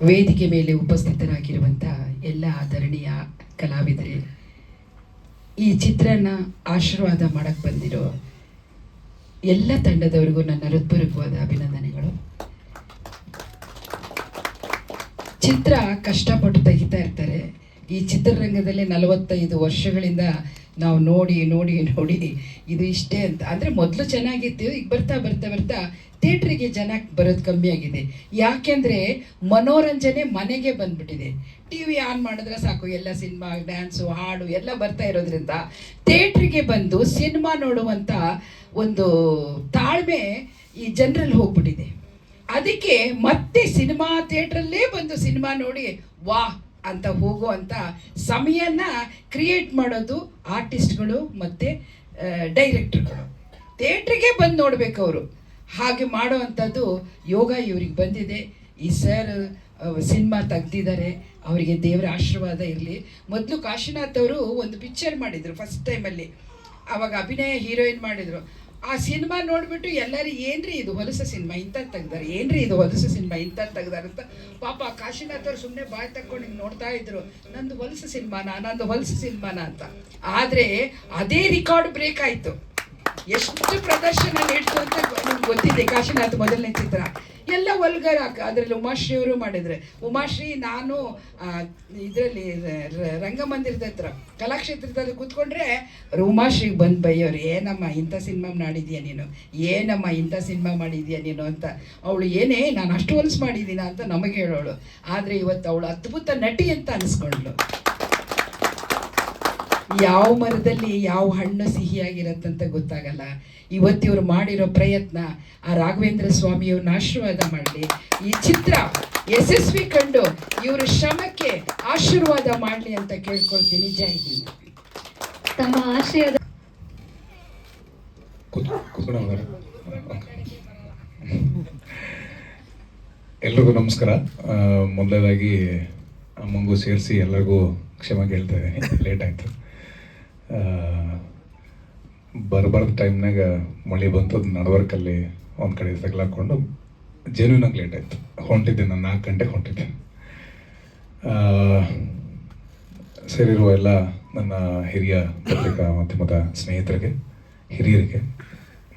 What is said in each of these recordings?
ವೇದಿಕೆ ಮೇಲೆ ಉಪಸ್ಥಿತರಾಗಿರುವಂತಹ ಎಲ್ಲ ಆಧರಣೀಯ ಕಲಾವಿದರೇ, ಈ ಚಿತ್ರನ ಆಶೀರ್ವಾದ ಮಾಡಕ್ಕೆ ಬಂದಿರೋ ಎಲ್ಲ ತಂಡದವರಿಗೂ ನನ್ನ ಹೃತ್ಪೂರ್ವಕವಾದ ಅಭಿನಂದನೆಗಳು. ಚಿತ್ರ ಕಷ್ಟಪಟ್ಟು ತೆಗಿತಾ ಇರ್ತಾರೆ. ಈ ಚಿತ್ರರಂಗದಲ್ಲಿ ನಲವತ್ತೈದು ವರ್ಷಗಳಿಂದ ನಾವು ನೋಡಿ ನೋಡಿ ನೋಡಿ, ಇದು ಇಷ್ಟೇ ಅಂತ. ಅಂದರೆ ಮೊದಲು ಚೆನ್ನಾಗಿತ್ತು, ಈಗ ಬರ್ತಾ ಬರ್ತಾ ಬರ್ತಾ ಥಿಯೇಟ್ರಿಗೆ ಜನ ಬರೋದು ಕಮ್ಮಿ ಆಗಿದೆ. ಯಾಕೆಂದರೆ ಮನೋರಂಜನೆ ಮನೆಗೆ ಬಂದ್ಬಿಟ್ಟಿದೆ. ಟಿ ವಿ ಆನ್ ಮಾಡಿದ್ರೆ ಸಾಕು, ಎಲ್ಲ ಸಿನಿಮಾ, ಡ್ಯಾನ್ಸು, ಹಾಡು ಎಲ್ಲ ಬರ್ತಾ ಇರೋದ್ರಿಂದ ಥಿಯೇಟ್ರಿಗೆ ಬಂದು ಸಿನಿಮಾ ನೋಡುವಂಥ ಒಂದು ತಾಳ್ಮೆ ಈ ಜನರಲ್ಲಿ ಹೋಗ್ಬಿಟ್ಟಿದೆ. ಅದಕ್ಕೆ ಮತ್ತೆ ಸಿನಿಮಾ ಥಿಯೇಟ್ರಲ್ಲೇ ಬಂದು ಸಿನಿಮಾ ನೋಡಿ ವಾ ಅಂತ ಹೋಗುವಂಥ ಸಮಯನ ಕ್ರಿಯೇಟ್ ಮಾಡೋದು ಆರ್ಟಿಸ್ಟ್ಗಳು ಮತ್ತು ಡೈರೆಕ್ಟರ್ಗಳು ಥಿಯೇಟ್ರಿಗೆ ಬಂದು ನೋಡಬೇಕು ಅವರು. ಹಾಗೆ ಮಾಡುವಂಥದ್ದು ಯೋಗ ಇವ್ರಿಗೆ ಬಂದಿದೆ. ಈ ಸರ್ ಸಿನಿಮಾ ತೆಗ್ದಿದ್ದಾರೆ. ಅವರಿಗೆ ದೇವರ ಆಶೀರ್ವಾದ ಇರಲಿ. ಮೊದಲು ಕಾಶಿನಾಥ್ ಅವರು ಒಂದು ಪಿಕ್ಚರ್ ಮಾಡಿದರು ಫಸ್ಟ್ ಟೈಮಲ್ಲಿ ಅವಾಗ ಅಭಿನಯ ಹೀರೋಯಿನ್ ಮಾಡಿದರು. ಆ ಸಿನಿಮಾ ನೋಡಿಬಿಟ್ಟು ಎಲ್ಲರೂ, ಏನ್ರಿ ಇದು ಹೊಲಸ ಸಿನಿಮಾ ಇಂಥ ತೆಗ್ದಾರೆ, ಏನ್ರಿ ಇದು ಹೊಲಸ ಸಿನಿಮಾ ಇಂಥ ತೆಗ್ದಾರೆ ಅಂತ. ಪಾಪ ಕಾಶಿನಾಥ್ ಅವ್ರು ಸುಮ್ಮನೆ ಬಾಯ್ ತಕ್ಕೊಂಡು ಹಿಂಗೆ ನೋಡ್ತಾ ಇದ್ರು, ನಂದು ಹೊಲಸ ಸಿನಿಮಾನ, ನಂದು ಹೊಲಸ ಸಿನಿಮಾನ ಅಂತ. ಆದರೆ ಅದೇ ರೆಕಾರ್ಡ್ ಬ್ರೇಕ್ ಆಯಿತು. ಎಷ್ಟು ಪ್ರದರ್ಶನ ನೀಡ್ತು ಅಂತ ನಿಮ್ಗೆ ಗೊತ್ತಿದೆ. ಕಾಶಿನಾಥ್ ಮೊದಲನೇ ಚಿತ್ರ ಎಲ್ಲ ಒಲ್ಗರ್ ಅದರಲ್ಲಿ ಉಮಾಶ್ರೀ ಅವರು ಮಾಡಿದ್ರೆ. ಉಮಾಶ್ರೀ, ನಾನು ಇದರಲ್ಲಿ ರಂಗಮಂದಿರದ ಹತ್ರ, ಕಲಾಕ್ಷೇತ್ರದಲ್ಲಿ ಕೂತ್ಕೊಂಡ್ರೆ ಉಮಾಶ್ರೀ, ಬಂದು ಬೈಯೋರು ಏನಮ್ಮ ಇಂಥ ಸಿನಿಮಾ ಮಾಡಿದ್ಯಾ ನೀನು? ಏನಮ್ಮ ಇಂಥ ಸಿನಿಮಾ ಮಾಡಿದ್ಯಾ ನೀನು? ಅಂತ. ಅವಳು, ಏನೇ, ನಾನು ಅಷ್ಟು ಹೊಲಸು ಮಾಡಿದ್ದೀನ? ಅಂತ ನಮಗೆ ಹೇಳೋಳು. ಆದರೆ ಇವತ್ತು ಅವಳು ಅದ್ಭುತ ನಟಿ ಅಂತ ಅನಿಸ್ಕೊಂಡ್ಳು. ಯಾವ ಮರದಲ್ಲಿ ಯಾವ ಹಣ್ಣು ಸಿಹಿಯಾಗಿರತ್ತಂತ ಗೊತ್ತಾಗಲ್ಲ. ಇವತ್ತಿವರು ಮಾಡಿರೋ ಪ್ರಯತ್ನ ಆ ರಾಘವೇಂದ್ರ ಸ್ವಾಮಿಯವ್ರನ್ನ ಆಶೀರ್ವಾದ ಮಾಡಲಿ. ಈ ಚಿತ್ರ ಯಶಸ್ವಿ ಕಂಡು ಇವರ ಶ್ರಮಕ್ಕೆ ಆಶೀರ್ವಾದ ಮಾಡಲಿ ಅಂತ ಕೇಳ್ಕೊಳ್ತೀನಿ. ಜೈ ಹಿಂದ್. ತಮ್ಮ? ಓಕೆ. ಎಲ್ರಿಗೂ ನಮಸ್ಕಾರ. ಆ, ಮೊದಲನೇದಾಗಿ ಅಮ್ಮಂಗೂ ಸೇರಿಸಿ ಎಲ್ಲರಿಗೂ ಕ್ಷಮೆ ಕೇಳ್ತಾ ಇದ್ದೀನಿ. ಲೇಟ್ ಆಯಿತು. ಬರಬಾರ್ದ ಟೈಮ್ನಾಗ ಮಳೆ ಬಂತು ಅದು ನಡವರ್ಕಲ್ಲಿ ಒಂದು ಕಡೆ ತಗ್ಲಾಕೊಂಡು ಜೆನ್ಯೂನಾಗಿ ಲೇಟ್ ಆಯಿತು. ಹೊಂಟಿದ್ದೆ ನಾನು ನಾಲ್ಕು ಗಂಟೆಗೆ ಹೊಂಟಿದ್ದೆ. ಸೇರಿರುವ ಎಲ್ಲ ನನ್ನ ಹಿರಿಯ ಪತ್ರಿಕಾ ಮಾಧ್ಯಮದ ಸ್ನೇಹಿತರಿಗೆ, ಹಿರಿಯರಿಗೆ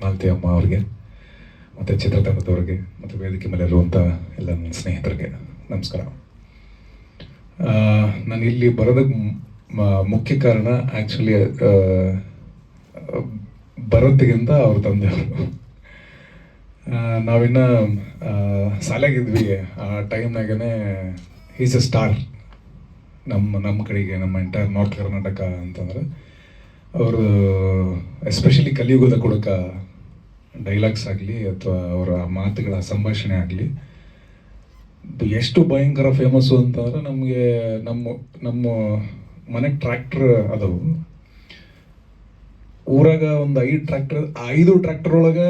ಮಾಲತಿ ಅಮ್ಮ ಅವರಿಗೆ, ಮತ್ತು ಚಿತ್ರತಂಡದವರಿಗೆ, ಮತ್ತು ವೇದಿಕೆ ಮೇಲೆ ಇರುವಂಥ ಎಲ್ಲ ನನ್ನ ಸ್ನೇಹಿತರಿಗೆ ನಮಸ್ಕಾರ. ನಾನು ಇಲ್ಲಿ ಬರೋದಕ್ಕೆ ಮುಖ್ಯ ಕಾರಣ ಆ್ಯಕ್ಚುಲಿ ಬರೋತ್ತಿಗಿಂತ ಅವ್ರ ತಂದೆಯವರು. ನಾವಿನ್ನ ಶಾಲೆಗಿದ್ವಿ ಆ ಟೈಮ್ನಾಗೇ ಈಸ್ ಅ ಸ್ಟಾರ್ ನಮ್ಮ ನಮ್ಮ ಕಡೆಗೆ, ನಮ್ಮ ಎಂಟೈರ್ ನಾರ್ತ್ ಕರ್ನಾಟಕ ಅಂತಂದ್ರೆ, ಅವರು ಎಸ್ಪೆಷಲಿ ಕಲಿಯುಗದ ಕೊಡಕ ಡೈಲಾಗ್ಸ್ ಆಗಲಿ ಅಥವಾ ಅವರ ಮಾತುಗಳ ಸಂಭಾಷಣೆ ಆಗಲಿ ಎಷ್ಟು ಭಯಂಕರ ಫೇಮಸ್ಸು ಅಂತಂದ್ರೆ ನಮಗೆ, ನಮ್ಮ ನಮ್ಮ ಮನೆಗೆ ಟ್ರ್ಯಾಕ್ಟ್ರ್ ಅದಾವು ಊರಾಗ ಒಂದು ಐದು ಟ್ರ್ಯಾಕ್ಟರ್ ಐದು ಟ್ರ್ಯಾಕ್ಟರ್ ಒಳಗೆ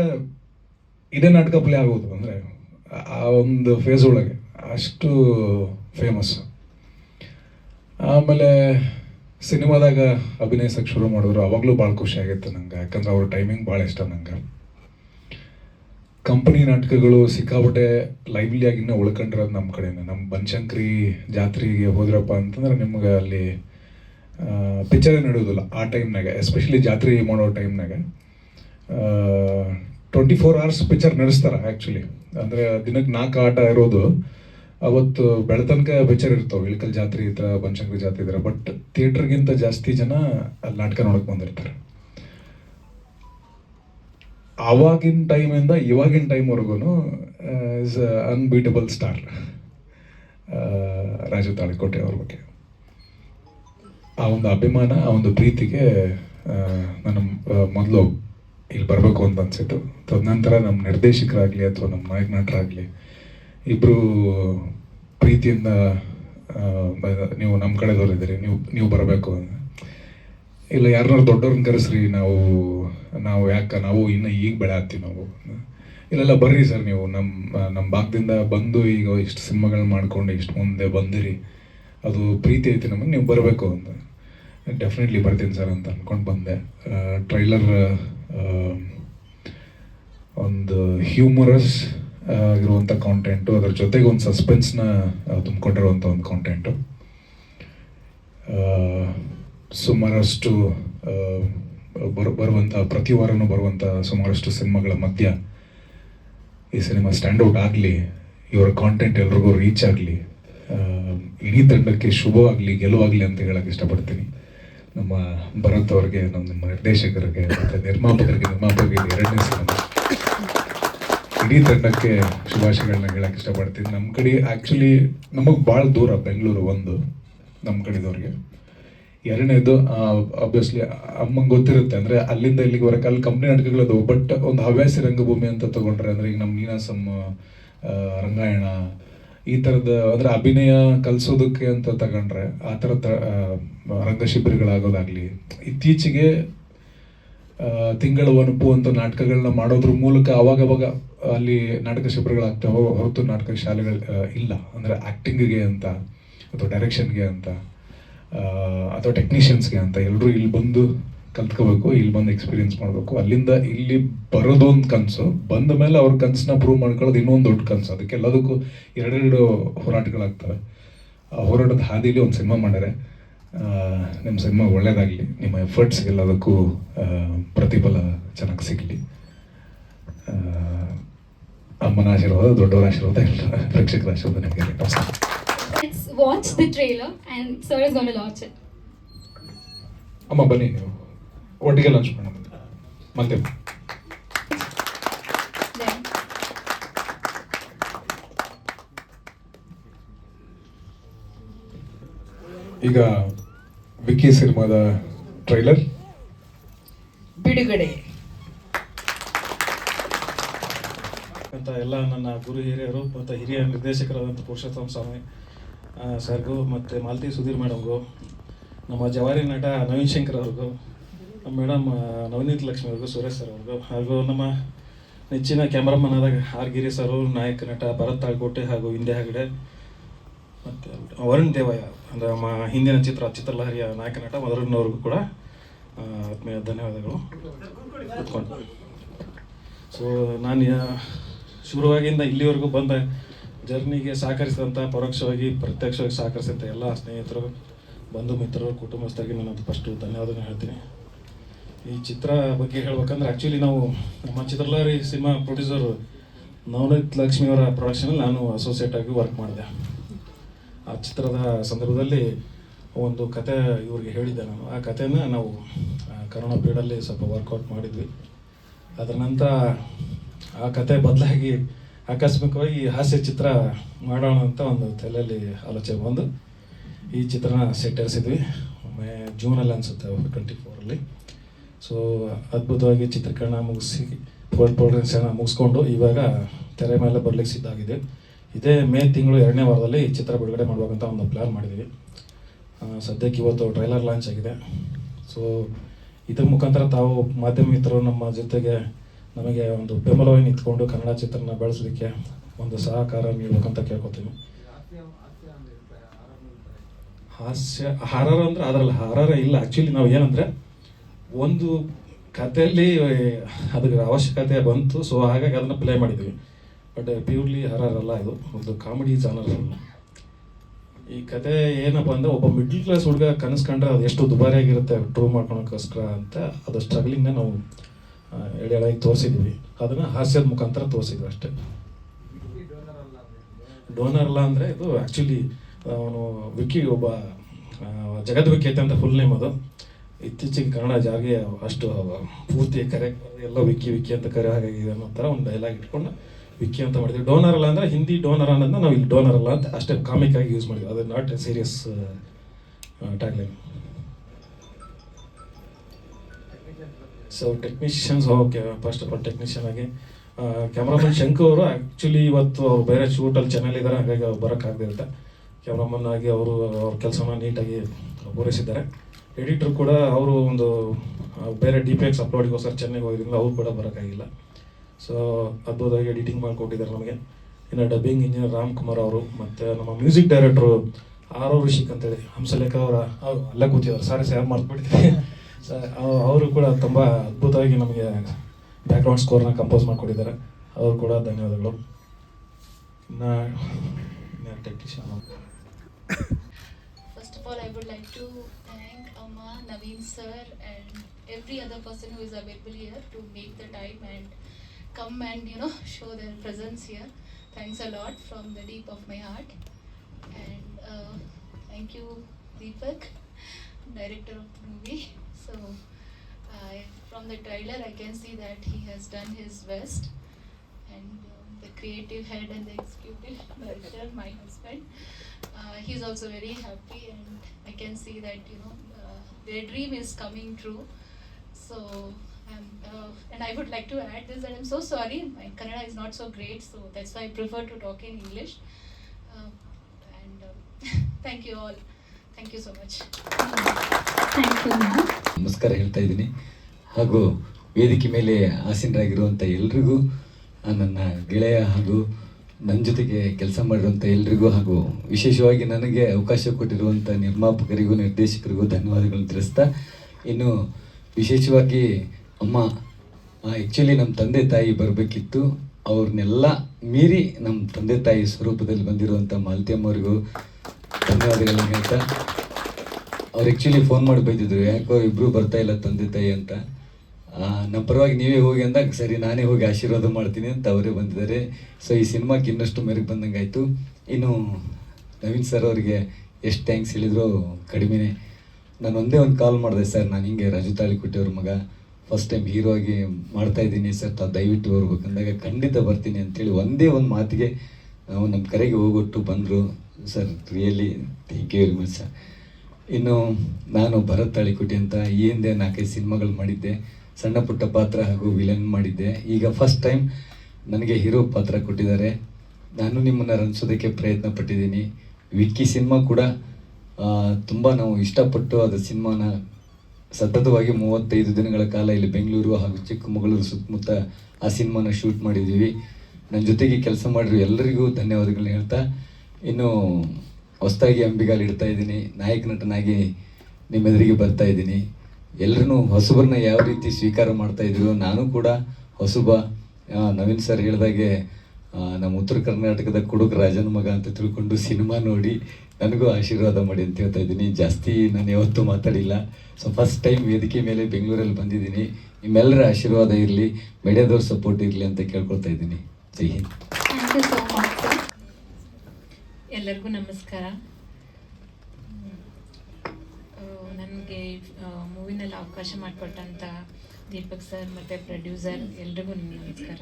ಇದೇ ನಾಟಕ ಪ್ಲೇ ಆಗೋದು ಅಂದರೆ ಆ ಒಂದು ಫೇಸ್ ಒಳಗೆ ಅಷ್ಟು ಫೇಮಸ್ ಆಮೇಲೆ ಸಿನಿಮಾದಾಗ ಅಭಿನಯಿಸಕ್ಕೆ ಶುರು ಮಾಡಿದ್ರು. ಅವಾಗಲೂ ಭಾಳ ಖುಷಿ ಆಗಿತ್ತು ನಂಗೆ. ಯಾಕಂದ್ರೆ ಅವ್ರ ಟೈಮಿಂಗ್ ಭಾಳ ಇಷ್ಟ ನಂಗೆ. ಕಂಪನಿ ನಾಟಕಗಳು ಸಿಕ್ಕಾಪಟ್ಟೆ ಲೈವ್ಲಿ ಇನ್ನೂ ಉಳ್ಕೊಂಡಿರೋದು ನಮ್ಮ ಕಡೆನೇ. ನಮ್ಮ ಬನಶಂಕರಿ ಜಾತ್ರೆಗೆ ಹೋದ್ರಪ್ಪ ಅಂತಂದ್ರೆ ನಿಮ್ಗೆ ಅಲ್ಲಿ ಪಿಕ್ಚರೇ ನಡೆಯೋದಿಲ್ಲ ಆ ಟೈಮ್ನಾಗೆ ಎಸ್ಪೆಷಲಿ ಜಾತ್ರೆ ಮಾಡೋ ಟೈಮ್ನಾಗ. ಟ್ವೆಂಟಿ ಫೋರ್ ಅವರ್ಸ್ ಪಿಕ್ಚರ್ ನಡೆಸ್ತಾರೆ ಆ್ಯಕ್ಚುಲಿ ಅಂದರೆ ದಿನಕ್ಕೆ ನಾಲ್ಕು ಆಟ ಇರೋದು. ಅವತ್ತು ಬೆಳತನಕ ಪಿಕ್ಚರ್ ಇರ್ತಾವೆ, ಇಳಕಲ್ ಜಾತ್ರೆ ಈ ಥರ, ಬನಶಂಕರಿ ಜಾತ್ರೆ ಇದ್ದಾರೆ ಬಟ್ ಥಿಯೇಟ್ರಿಗಿಂತ ಜಾಸ್ತಿ ಜನ ಅಲ್ಲಿ ನಾಟಕ ನೋಡಕ್ಕೆ ಬಂದಿರ್ತಾರೆ. ಆವಾಗಿನ ಟೈಮಿಂದ ಇವಾಗಿನ ಟೈಮ್ವರೆಗೂ is unbeatable star Raju Talikote ಅವ್ರ ಬಗ್ಗೆ. ಆ ಒಂದು ಅಭಿಮಾನ, ಆ ಒಂದು ಪ್ರೀತಿಗೆ ನಾನು ಮೊದಲು ಇಲ್ಲಿ ಬರಬೇಕು ಅಂತ ಅನಿಸಿತ್ತು. ತದನಂತರ ನಮ್ಮ ನಿರ್ದೇಶಕರಾಗಲಿ ಅಥವಾ ನಮ್ಮ ನಾಯಕ ನಟರಾಗಲಿ ಇಬ್ಬರು ಪ್ರೀತಿಯಿಂದ ನೀವು ನಮ್ಮ ಕಡೆದವ್ರಿದ್ದೀರಿ ನೀವು ನೀವು ಬರಬೇಕು ಅಂತ. ಇಲ್ಲ, ಯಾರನ್ನಾರು ದೊಡ್ಡವ್ರನ್ನ ಕರೆಸ್ರಿ, ನಾವು ನಾವು ಯಾಕೆ, ನಾವು ಇನ್ನು ಈಗ ಬೆಳೆ ಆಗ್ತೀವಿ ನಾವು. ಇಲ್ಲೆಲ್ಲ ಬರ್ರಿ ಸರ್ ನೀವು, ನಮ್ಮ ನಮ್ಮ ಭಾಗದಿಂದ ಬಂದು ಈಗ ಇಷ್ಟು ಸಿನಿಮಾಗಳನ್ನ ಮಾಡ್ಕೊಂಡು ಇಷ್ಟು ಮುಂದೆ ಬಂದಿರಿ, ಅದು ಪ್ರೀತಿ ಐತಿ ನಮಗೆ, ನೀವು ಬರಬೇಕು ಅಂತ. ಡೆಫಿನೆಟ್ಲಿ ಬರ್ತೀನಿ ಸರ್ ಅಂತ ಅಂದ್ಕೊಂಡು ಬಂದೆ. ಟ್ರೈಲರ್ ಒಂದು ಹ್ಯೂಮರಸ್ ಆಗಿರುವಂಥ ಕಾಂಟೆಂಟು ಅದ್ರ ಜೊತೆಗೆ ಒಂದು ಸಸ್ಪೆನ್ಸ್ನ ತುಂಬಿಕೊಂಡಿರುವಂಥ ಒಂದು ಕಾಂಟೆಂಟು ಸುಮಾರಷ್ಟು ಬರು ಬರುವಂಥ ಪ್ರತಿ ವಾರನೂ ಬರುವಂಥ ಸುಮಾರಷ್ಟು ಸಿನಿಮಾಗಳ ಮಧ್ಯ ಈ ಸಿನಿಮಾ ಸ್ಟ್ಯಾಂಡೌಟ್ ಆಗಲಿ, ಇವರ ಕಾಂಟೆಂಟ್ ಎಲ್ರಿಗೂ ರೀಚ್ ಆಗಲಿ ಇಡೀ ತಂಡಕ್ಕೆ ಶುಭವಾಗಲಿ, ಗೆಲುವಾಗಲಿ ಅಂತ ಹೇಳೋಕ್ಕೆ ಇಷ್ಟಪಡ್ತೀನಿ. ನಮ್ಮ ಭರತ್ ಅವ್ರಿಗೆ ನಮ್ಮ ನಿರ್ದೇಶಕರಿಗೆ, ಮತ್ತು ನಿರ್ಮಾಪಕರಿಗೆ ನಿರ್ಮಾಪಕರಿಗೆ ಎರಡನೇ ಸಿನಿಮಾ ಇಡೀ ತಂಡಕ್ಕೆ ಶುಭಾಶಯಗಳನ್ನ ಹೇಳಕ್ಕೆ ಇಷ್ಟಪಡ್ತೀನಿ. ನಮ್ಮ ಕಡೆ ಆ್ಯಕ್ಚುಲಿ ನಮಗೆ ಭಾಳ ದೂರ, ಬೆಂಗಳೂರು ಒಂದು ನಮ್ಮ ಕಡೆದವ್ರಿಗೆ. ಎರಡನೇದು ಅಬ್ವಿಯಸ್ಲಿ ಅಮ್ಮಂಗೆ ಗೊತ್ತಿರುತ್ತೆ ಅಂದರೆ ಅಲ್ಲಿಂದ ಇಲ್ಲಿಗೆ ಬರೋಕೆ ಅಲ್ಲಿ ಕಂಪ್ನಿ ನಾಟಕಗಳದು ಬಟ್ ಒಂದು ಹವ್ಯಾಸಿ ರಂಗಭೂಮಿ ಅಂತ ತಗೊಂಡ್ರೆ ಅಂದರೆ ಈಗ ನಮ್ಮ ನೀನಾಸಮ್ ರಂಗಾಯಣ ಈ ಥರದ ಅಂದರೆ ಅಭಿನಯ ಕಲಿಸೋದಕ್ಕೆ ಅಂತ ತಗೊಂಡ್ರೆ ಆ ಥರ ತ ರಂಗ ಶಿಬಿರಗಳಾಗೋದಾಗಲಿ ಇತ್ತೀಚೆಗೆ ತಿಂಗಳ ಒನಪು ಅಂತ ನಾಟಕಗಳನ್ನ ಮಾಡೋದ್ರ ಮೂಲಕ ಅವಾಗವಾಗ ಅಲ್ಲಿ ನಾಟಕ ಶಿಬಿರಗಳಾಗ್ತವೆ ಹೊರತು ನಾಟಕ ಶಾಲೆಗಳು ಇಲ್ಲ. ಅಂದರೆ ಆ್ಯಕ್ಟಿಂಗಿಗೆ ಅಂತ, ಅಥವಾ ಡೈರೆಕ್ಷನ್ಗೆ ಅಂತ ಅಥವಾ ಟೆಕ್ನಿಷಿಯನ್ಸ್ಗೆ ಅಂತ ಎಲ್ಲರೂ ಇಲ್ಲಿ ಬಂದು ಕಲ್ತ್ಕೋಬೇಕು ಇಲ್ಲಿ ಬಂದು ಎಕ್ಸ್ಪೀರಿಯನ್ಸ್ ಮಾಡಬೇಕು. ಅಲ್ಲಿಂದ ಇಲ್ಲಿ ಬರೋದು ಒಂದು ಕನಸು ಬಂದ ಮೇಲೆ ಅವ್ರ ಕನಸನ್ನ ಪ್ರೂವ್ ಮಾಡ್ಕೊಳ್ಳೋದು ಇನ್ನೊಂದು ದೊಡ್ಡ ಕನಸು. ಅದಕ್ಕೆಲ್ಲದಕ್ಕೂ ಎರಡೆರಡು ಹೋರಾಟಗಳಾಗ್ತವೆ. ಆ ಹೋರಾಟದ ಹಾದಿಲಿ ಒಂದು ಸಿನಿಮಾ ಮಾಡ್ಯಾರೆ ನಿಮ್ಮ ಸಿನಿಮಾ ಒಳ್ಳೇದಾಗಲಿ ನಿಮ್ಮ ಎಫರ್ಟ್ಸ್ ಎಲ್ಲದಕ್ಕೂ ಪ್ರತಿಫಲ ಚೆನ್ನಾಗಿ ಸಿಗಲಿ. ಅಮ್ಮನ ಆಶೀರ್ವಾದ ದೊಡ್ಡವರ ಆಶೀರ್ವಾದ ಎಲ್ಲ ಪ್ರೇಕ್ಷಕರ ಆಶೀರ್ವಾದ ನಿಮಗೆ. ನಮಸ್ಕಾರ. Let's watch the trailer and sir is going to launch it. ಅಮ್ಮ ಬನ್ನಿ ನೀವು. ಒಟ್ಟಿಗೆ ಲಂಚ್ ಮಾಡೋಣ. ಮತ್ತೆ. ಈಗ ವಿಕ್ಕಿ ಸಿನಿಮಾದ ಟ್ರೈಲರ್ ಬಿಡುಗಡೆ. ಅಂತ ಎಲ್ಲ ನನ್ನ ಗುರು ಹಿರಿಯರು ಮತ್ತು ಹಿರಿಯ ನಿರ್ದೇಶಕರಾದಂಥ ಪುರುಷೋತ್ತಮ ಸ್ವಾಮಿ ಸರ್ಗು ಸರ್ಗೂ ಮತ್ತು ಮಾಲತಿ ಸುಧೀರ್ ಮೇಡಮ್ಗೂ ನಮ್ಮ ಜವಾರಿ ನಟ ನವೀನ್ ಶಂಕರ್ ಅವ್ರಿಗೂ ಮೇಡಮ್ ನವನೀತ್ ಲಕ್ಷ್ಮಿ ಅವ್ರಿಗೂ ಸುರೇಶ್ ಸರ್ ಅವ್ರಿಗೂ ಹಾಗೂ ನಮ್ಮ ನೆಚ್ಚಿನ ಕ್ಯಾಮ್ರಾಮನ್ ಆದಾಗ ಆರ್ ಗಿರಿ ಸರ್, ನಾಯಕ ನಟ ಭರತ್ ತಾಳ್ಕೋಟೆ ಹಾಗೂ ಹಿಂದೆ ಹೆಗಡೆ. ಮತ್ತು ವರುಣ್ ದೇವಯ್ಯ, ಅಂದರೆ ನಮ್ಮ ಹಿಂದಿನ ಚಿತ್ರ ಚಿತ್ರಲಹರಿಯ ನಾಯಕ ನಟ ವರುಣ್ ಅವ್ರಿಗೂ ಕೂಡ ಆತ್ಮೀಯ ಧನ್ಯವಾದಗಳು. ಕೂತ್ಕೊಂಡು. ಸೊ ನಾನು ಶುರುವಾಗಿಂದ ಇಲ್ಲಿವರೆಗೂ ಬಂದ ಜರ್ನಿಗೆ ಸಹಕರಿಸಿದಂಥ ಪರೋಕ್ಷವಾಗಿ, ಪ್ರತ್ಯಕ್ಷವಾಗಿ ಸಹಕರಿಸಿದಂಥ ಎಲ್ಲ ಸ್ನೇಹಿತರು, ಬಂಧು ಮಿತ್ರರು, ಕುಟುಂಬಸ್ಥರಿಗೆ ನಾನು ಫಸ್ಟು ಧನ್ಯವಾದಗಳು ಹೇಳ್ತೀನಿ. ಈ ಚಿತ್ರ ಬಗ್ಗೆ ಹೇಳ್ಬೇಕಂದ್ರೆ ಆ್ಯಕ್ಚುಲಿ ನಾವು ನಮ್ಮ ಚಿತ್ರಲಾರಿ ಸಿನಿಮಾ ಪ್ರೊಡ್ಯೂಸರ್ ನವನೀತ್ ಲಕ್ಷ್ಮಿಯವರ ಪ್ರೊಡಕ್ಷನಲ್ಲಿ ನಾನು ಅಸೋಸಿಯೇಟ್ ಆಗಿ ವರ್ಕ್ ಮಾಡಿದೆ. ಆ ಚಿತ್ರದ ಸಂದರ್ಭದಲ್ಲಿ ಒಂದು ಕತೆ ಇವ್ರಿಗೆ ಹೇಳಿದ್ದೆ ನಾನು. ಆ ಕಥೆನ ನಾವು ಕರೋನಾ ಪೀರಿಯಡಲ್ಲಿ ಸ್ವಲ್ಪ ವರ್ಕೌಟ್ ಮಾಡಿದ್ವಿ. ಅದರ ನಂತರ ಆ ಕತೆ ಬದಲಾಗಿ ಆಕಸ್ಮಿಕವಾಗಿ ಹಾಸ್ಯ ಚಿತ್ರ ಮಾಡೋಣ ಅಂತ ಒಂದು ತಲೆಯಲ್ಲಿ ಆಲೋಚನೆ ಬಂದು ಈ ಚಿತ್ರನ ಸೆಟ್ಟರಿಸಿದ್ವಿ ಒಮ್ಮೆ ಜೂನಲ್ಲಿ ಅನಿಸುತ್ತೆ ಟ್ವೆಂಟಿ ಫೋರಲ್ಲಿ ಸೊ ಅದ್ಭುತವಾಗಿ ಚಿತ್ರೀಕರಣ ಮುಗಿಸಿ ಪೋಸ್ಟ್ ಪ್ರೊಡಕ್ಷನ್ ಮುಗಿಸ್ಕೊಂಡು ಇವಾಗ ತೆರೆ ಮೇಲೆ ಬರಲಿಕ್ಕೆ ಸಿದ್ಧ ಆಗಿದೆ. ಇದೇ ಮೇ ತಿಂಗಳು ಎರಡನೇ ವಾರದಲ್ಲಿ ಚಿತ್ರ ಬಿಡುಗಡೆ ಮಾಡಬೇಕಂತ ಒಂದು ಪ್ಲ್ಯಾನ್ ಮಾಡಿದ್ದೀವಿ ಸದ್ಯಕ್ಕೆ ಇವತ್ತು ಟ್ರೈಲರ್ ಲಾಂಚ್ ಆಗಿದೆ. ಸೊ ಇದ್ರ ಮುಖಾಂತರ ತಾವು ಮಾಧ್ಯಮ ಮಿತ್ರರು ನಮ್ಮ ಜೊತೆಗೆ ನಮಗೆ ಒಂದು ಬೆಂಬಲವಾಗಿ ನಿಂತ್ಕೊಂಡು ಕನ್ನಡ ಚಿತ್ರನ ಬೆಳೆಸಲಿಕ್ಕೆ ಒಂದು ಸಹಕಾರ ನೀಡಬೇಕಂತ ಕೇಳ್ಕೊತೀವಿ ಹಾಸ್ಯ, ಹಾರರ್ ಅಂದ್ರೆ ಅದರಲ್ಲಿ, ಹಾರರ ಇಲ್ಲ. ಆ್ಯಕ್ಚುಲಿ ನಾವು ಏನಂದರೆ ಒಂದು ಕತೆಯಲ್ಲಿ ಅದಕ್ಕೆ ಅವಶ್ಯಕತೆ ಬಂತು. ಸೊ ಹಾಗಾಗಿ ಅದನ್ನು ಪ್ಲೇ ಮಾಡಿದ್ವಿ. ಬಟ್ ಪ್ಯೂರ್ಲಿ ಹರರ್ ಅಲ್ಲ ಇದು. ಒಂದು ಕಾಮಿಡಿ ಜಾನರ್ ಈ ಕತೆ ಏನಪ್ಪ ಅಂದ್ರೆ ಒಬ್ಬ ಮಿಡ್ಲ್ ಕ್ಲಾಸ್ ಹುಡುಗ ಕನಸು ಕಂಡ್ರೆ ಅದು ಎಷ್ಟು ದುಬಾರಿಯಾಗಿರುತ್ತೆ ಟ್ರೂ ಮಾಡ್ಕೊಳಕ್ಕೋಸ್ಕರ ಅಂತ ಅದು ಸ್ಟ್ರಗ್ಲಿಂಗ್ನ ನಾವು ಎಳೆ ಎಳೆಯಾಗಿ ತೋರಿಸಿದ್ವಿ. ಅದನ್ನು ಹಾಸ್ಯದ ಮುಖಾಂತರ ತೋರಿಸಿದ್ವಿ ಅಷ್ಟೇ. ಡೋನರ್ ಅಲ್ಲ ಅಂದರೆ ಇದು ಆ್ಯಕ್ಚುಲಿ ಅವನು ವಿಕ್ಕಿ ಒಬ್ಬ ಆ, ಜಗದ್ ವಿಖ್ಯಾತ ಅಂತ ಫುಲ್ ನೇಮ್ ಅದು. ಇತ್ತೀಚೆಗೆ ಕನ್ನಡ ಜಾಗೆ ಅಷ್ಟು ಪೂರ್ತಿ ಕರೆ, ಎಲ್ಲ ವಿಕ್ಕಿ ವಿಕ್ಕಿ ಅಂತ ಕರೆ ಹಾಗಾಗಿದೆ ಅನ್ನೋ ಥರ ಒಂದು ಡೈಲಾಗ್ ಇಟ್ಕೊಂಡು ವಿಕ್ಕಿ ಅಂತ ಮಾಡಿದ್ವಿ ಡೋನರ್ ಅಲ್ಲ ಅಂದರೆ ಹಿಂದಿ ಡೋನರ್ ಅನ್ನೋದನ್ನ ನಾವು ಇಲ್ಲಿ ಡೋನರ್ ಅಲ್ಲ ಅಂತ ಅಷ್ಟೇ ಕಾಮಿಕ್ ಆಗಿ ಯೂಸ್ ಮಾಡಿದ್ವಿ ಅದು not a serious tagline so technicians okay first of all technician ಆಗಿ ಕ್ಯಾಮ್ರಾಮನ್ ಶಂಕು ಅವರು ಆ್ಯಕ್ಚುಲಿ ಇವತ್ತು ಅವ್ರು ಬೇರೆ ಶೂಟಲ್ಲಿ ಇದ್ದಾರೆ ಹಾಗಾಗಿ ಅವ್ರು ಬರೋಕ್ಕಾಗದಿರುತ್ತೆ ಕ್ಯಾಮ್ರಾಮನ್ ಆಗಿ ಅವರು, ಅವ್ರ ಕೆಲಸನ ನೀಟಾಗಿ ಪೂರೈಸಿದ್ದಾರೆ. ಎಡಿಟ್ರು ಕೂಡ ಅವರು ಒಂದು ಬೇರೆ ಡಿ ಪಿ ಎಕ್ಸ್ ಅಪ್ಲೋಡಿಗೋಸ್ಕರ ಚೆನ್ನೈಗೆ ಹೋಗಿದ್ರಿಂದ ಅವ್ರು ಕೂಡ ಬರೋಕ್ಕಾಗಿಲ್ಲ. ಸೊ ಅದ್ಭುತವಾಗಿ ಎಡಿಟಿಂಗ್ ಮಾಡಿಕೊಟ್ಟಿದ್ದಾರೆ ನಮಗೆ. ಇನ್ನು ಡಬ್ಬಿಂಗ್ ಇಂಜಿನಿಯರ್ ರಾಮ್ ಕುಮಾರ್ ಅವರು ಮತ್ತು ನಮ್ಮ ಮ್ಯೂಸಿಕ್ ಡೈರೆಕ್ಟ್ರು ಆರ್ ಓ ಋಷಿಕ್ ಅಂತೇಳಿ ಹಂಸಲೇಖ ಅವರ ಅವ್ರು ಅಲ್ಲೇ ಕೂತಿದ್ದಾರೆ. ಸಾರಿ ಸರ್ ಮಾಡಿಬಿಟ್ಟಿದ್ದೀನಿ ಸೊ ಅವರು ಕೂಡ ತುಂಬ ಅದ್ಭುತವಾಗಿ ನಮಗೆ ಬ್ಯಾಕ್ಗ್ರೌಂಡ್ ಸ್ಕೋರ್ನ ಕಂಪೋಸ್ ಮಾಡಿಕೊಟ್ಟಿದ್ದಾರೆ. ಅವರು ಕೂಡ ಧನ್ಯವಾದಗಳು. ಇನ್ನು technician first of all I would like to thank Naveen sir, and every other person who is available here to make the time and come and you know show their presence here. Thanks a lot from the deep of my heart, and uh, thank you, Deepak, director of the movie. So, I from the trailer, I can see that he has done his best, and um, the creative head and the executive director, my husband uh, is also very happy and i can see that you know uh, their dream is coming true so um, uh, and i would like to add this that i'm so sorry my kannada is not so great so that's why i prefer to talk in english uh, and uh, thank you all thank you so much Thank you, namaskar ನಮಸ್ಕಾರ ಹೇಳ್ತಾ ಇದ್ದೀನಿ ಹಾಗೂ ವೇದಿಕೆ ಮೇಲೆ ಆಸೀನರಾಗಿರುವಂಥ ಎಲ್ರಿಗೂ ನನ್ನ ಗೆಳೆಯ ಹಾಗೂ ನನ್ನ ಜೊತೆಗೆ ಕೆಲಸ ಮಾಡಿರುವಂಥ ಎಲ್ರಿಗೂ ಹಾಗೂ ವಿಶೇಷವಾಗಿ ನನಗೆ ಅವಕಾಶ ಕೊಟ್ಟಿರುವಂಥ ನಿರ್ಮಾಪಕರಿಗೂ, ನಿರ್ದೇಶಕರಿಗೂ ಧನ್ಯವಾದಗಳನ್ನು ತಿಳಿಸ್ತಾ, ಇನ್ನು ವಿಶೇಷವಾಗಿ ಅಮ್ಮ ಆ್ಯಕ್ಚುಲಿ ನಮ್ಮ ತಂದೆ ತಾಯಿ ಬರಬೇಕಿತ್ತು. ಅವ್ರನ್ನೆಲ್ಲ ಮೀರಿ ನಮ್ಮ ತಂದೆ ತಾಯಿ ಸ್ವರೂಪದಲ್ಲಿ ಬಂದಿರುವಂಥ ಮಾಲತಿ ಅಮ್ಮವ್ರಿಗೂ ಧನ್ಯವಾದಗಳನ್ನು ಹೇಳ್ತಾ, ಅವ್ರು ಆ್ಯಕ್ಚುಲಿ ಫೋನ್ ಮಾಡಿ ಬೈದಿದ್ರು, ಯಾಕೋ ಇಬ್ರು ಬರ್ತಾ ಇಲ್ಲ ತಂದೆ ತಾಯಿ ಅಂತ. ನಮ್ಮ ಪರವಾಗಿ ನೀವೇ ಹೋಗಿ ಅಂದಾಗ ಸರಿ, ನಾನೇ ಹೋಗಿ ಆಶೀರ್ವಾದ ಮಾಡ್ತೀನಿ ಅಂತ ಅವರೇ ಬಂದಿದ್ದಾರೆ. ಸೊ ಈ ಸಿನಿಮಾಕ್ಕೆ ಇನ್ನಷ್ಟು ಮೇರೆಗೆ ಬಂದಂಗೆ ಆಯಿತು ಇನ್ನು ನವೀನ್ ಸರ್ ಅವರಿಗೆ ಎಷ್ಟು ಥ್ಯಾಂಕ್ಸ್ ಹೇಳಿದ್ರು ಕಡಿಮೆನೇ. ನಾನು ಒಂದೇ ಒಂದು ಕಾಲ್ ಮಾಡಿದೆ, ಸರ್, ನಾನು ಹಿಂಗೆ ರಜು ತಾಳಿಕೊಟ್ಟಿಯವ್ರ ಮಗ. ಫಸ್ಟ್ ಟೈಮ್ ಹೀರೋ ಆಗಿ ಮಾಡ್ತಾ ಇದ್ದೀನಿ, ಸರ್, ತಾವು ದಯವಿಟ್ಟು ಬರ್ಬೇಕಂದಾಗ ಖಂಡಿತ ಬರ್ತೀನಿ ಅಂತೇಳಿ ಒಂದೇ ಒಂದು ಮಾತಿಗೆ ನಾವು ನಮ್ಮ ಕರೆಗೆ ಹೋಗೊಟ್ಟು ಬಂದರು. Sir really thank you very much sir ಇನ್ನು ನಾನು ಭರತ್ ತಾಳಿಕೋಟಿ ಅಂತ ಈ ಹಿಂದೆ ನಾಲ್ಕೈದು ಸಿನಿಮಾಗಳು ಮಾಡಿದ್ದೆ. ಸಣ್ಣ ಪುಟ್ಟ ಪಾತ್ರ ಹಾಗೂ ವಿಲನ್ ಮಾಡಿದ್ದೆ. ಈಗ ಫಸ್ಟ್ ಟೈಮ್ ನನಗೆ ಹೀರೋ ಪಾತ್ರ ಕೊಟ್ಟಿದ್ದಾರೆ. ನಾನು ನಿಮ್ಮನ್ನು ರಂಜಿಸೋದಕ್ಕೆ ಪ್ರಯತ್ನ ಪಟ್ಟಿದ್ದೀನಿ ವಿಕ್ಕಿ ಸಿನಿಮಾ ಕೂಡ ತುಂಬ ನಾವು ಇಷ್ಟಪಟ್ಟು ಅದು ಸಿನಿಮಾನ ಸತತವಾಗಿ ಮೂವತ್ತೈದು ದಿನಗಳ ಕಾಲ ಇಲ್ಲಿ ಬೆಂಗಳೂರು ಹಾಗೂ ಚಿಕ್ಕಮಗಳೂರು ಸುತ್ತಮುತ್ತ ಆ ಸಿನಿಮಾನ ಶೂಟ್ ಮಾಡಿದ್ದೀವಿ. ನನ್ನ ಜೊತೆಗೆ ಕೆಲಸ ಮಾಡಿರೋ ಎಲ್ಲರಿಗೂ ಧನ್ಯವಾದಗಳನ್ನ ಹೇಳ್ತಾ, ಇನ್ನು ಹೊಸದಾಗಿ ಅಂಬಿಗಾಲಿಡ್ತಾ ಇದ್ದೀನಿ. ನಾಯಕ ನಟನಾಗಿ ನಿಮ್ಮೆದುರಿಗೆ ಬರ್ತಾ ಇದ್ದೀನಿ. ಎಲ್ಲರೂ ಹೊಸಬರನ್ನ ಯಾವ ರೀತಿ ಸ್ವೀಕಾರ ಮಾಡ್ತಾ ಇದ್ರು ನಾನು ಕೂಡ ಹೊಸಬ. ನವೀನ್ ಸರ್ ಹೇಳಿದಾಗೆ ನಮ್ಮ ಉತ್ತರ ಕರ್ನಾಟಕದ ಕುಡುಕ ರಾಜನ ಮಗ ಅಂತ ತಿಳ್ಕೊಂಡು ಸಿನಿಮಾ ನೋಡಿ ನನಗೂ ಆಶೀರ್ವಾದ ಮಾಡಿ ಅಂತ ಹೇಳ್ತಾ ಇದ್ದೀನಿ. ಜಾಸ್ತಿ ನಾನು ಯಾವತ್ತೂ ಮಾತಾಡಿಲ್ಲ. ಸೊ ಫಸ್ಟ್ ಟೈಮ್ ವೇದಿಕೆ ಮೇಲೆ ಬೆಂಗಳೂರಲ್ಲಿ ಬಂದಿದ್ದೀನಿ. ನಿಮ್ಮೆಲ್ಲರ ಆಶೀರ್ವಾದ ಇರಲಿ, ಮೀಡಿಯಾದವ್ರ ಸಪೋರ್ಟ್ ಇರಲಿ ಅಂತ ಕೇಳ್ಕೊಳ್ತಾ ಇದ್ದೀನಿ. ಜೈ ಹಿಂದ್. ಎಲ್ಲರಿಗೂ ನಮಸ್ಕಾರ. ನನಗೆ ಮೂವಿನಲ್ಲಿ ಅವಕಾಶ ಮಾಡಿಕೊಟ್ಟಂಥ ದೀಪಕ್ ಸರ್ ಮತ್ತು ಪ್ರೊಡ್ಯೂಸರ್ ಎಲ್ರಿಗೂ ನಮಸ್ಕಾರ.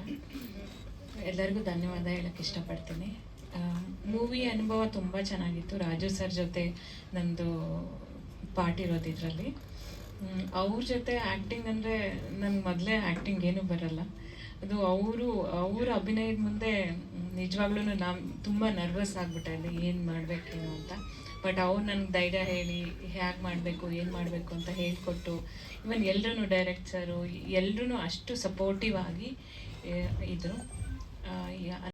ಎಲ್ಲರಿಗೂ ಧನ್ಯವಾದ ಹೇಳಕ್ಕೆ ಇಷ್ಟಪಡ್ತೀನಿ. ಮೂವಿ ಅನುಭವ ತುಂಬ ಚೆನ್ನಾಗಿತ್ತು. ರಾಜು ಸರ್ ಜೊತೆ ನಂದು ಪಾರ್ಟ್ ಇರೋದು ಇದರಲ್ಲಿ. ಅವ್ರ ಜೊತೆ ಆ್ಯಕ್ಟಿಂಗ್ ಅಂದರೆ ನನಗೆ ಮೊದಲೇ ಆ್ಯಕ್ಟಿಂಗ್ ಏನೂ ಬರಲ್ಲ. ಅದು ಅವರು, ಅವ್ರ ಅಭಿನಯದ ಮುಂದೆ ನಿಜವಾಗ್ಲೂ ನಾನು ತುಂಬ ನರ್ವಸ್ ಆಗಿಬಿಟ್ಟೆ ಅಲ್ಲಿ ಏನು ಮಾಡಬೇಕೇನು ಅಂತ. ಬಟ್ ಅವ್ರು ನನಗೆ ಧೈರ್ಯ ಹೇಳಿ ಹೇಗೆ ಮಾಡಬೇಕು, ಏನು ಮಾಡಬೇಕು ಅಂತ ಹೇಳಿಕೊಟ್ಟು ಇವನ್ ಎಲ್ಲರೂ ಡೈರೆಕ್ಟರು ಎಲ್ಲರೂ ಅಷ್ಟು ಸಪೋರ್ಟಿವ್ ಆಗಿ ಇದ್ದರು